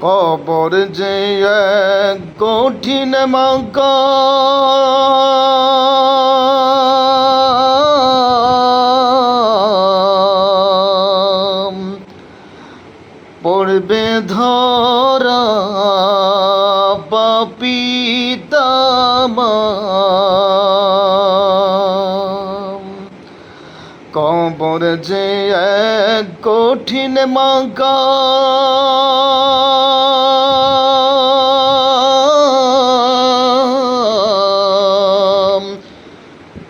কবর যে এক কঠিন মাকা পড়বে ধরা পাপিতাম কবর যে এক কঠিন মাকা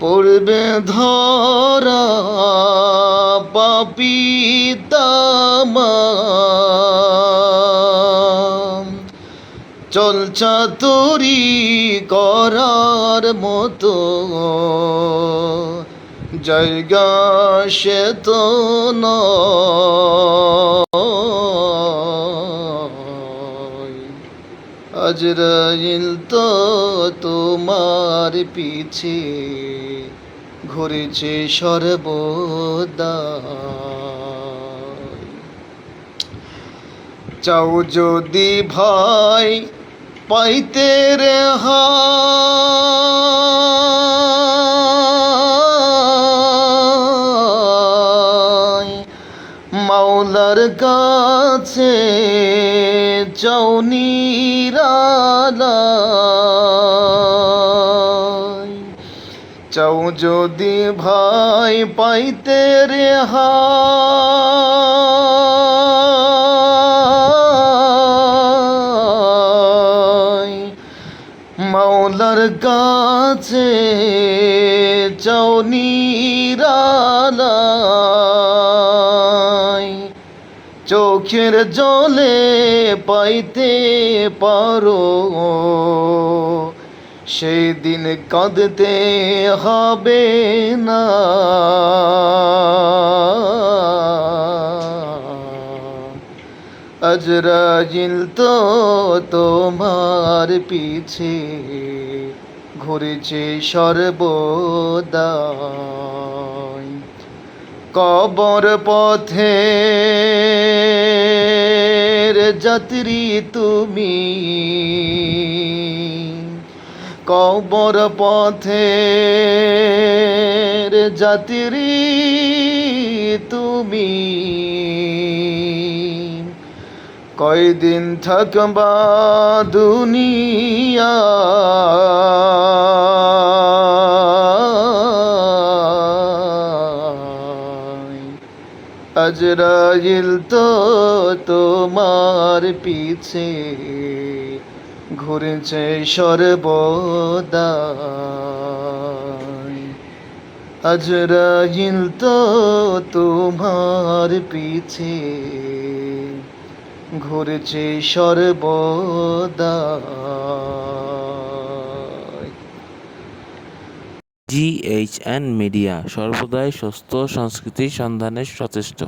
পড়বে ধরা পাপিতাম চল চাতুরি করার মতো জায়গা সে তো। আজরাইল তো তোমার পিছে, ঘুরেছে সর্বদা চাও যদি ভাই পাইতে রে হায় মাওলার কাছে চৌনিরালায় চাও যদি ভাই পাইতে রে মাওলার কাছে চৌনিরালায় চোখের জলে পাইতে পারো। সেই দিন কাঁদতে হবে না। আজরাজিল তো তোমার পিছে, ঘুরেছে সর্বদা। কবর পথে যাত্রী তুমি। কবর পথে যাত্রী তুমি। কয়দিন থাকবা দুনিয়া আজরাইল তো তোমার পিছে ঘুরেছে সর্বদা আজরাইল তো তোমার পিছে ঘুরেছে সর্বদা জিএইচএন মিডিয়া সর্বদাই সুস্থ সংস্কৃতির সন্ধানে সচেষ্ট।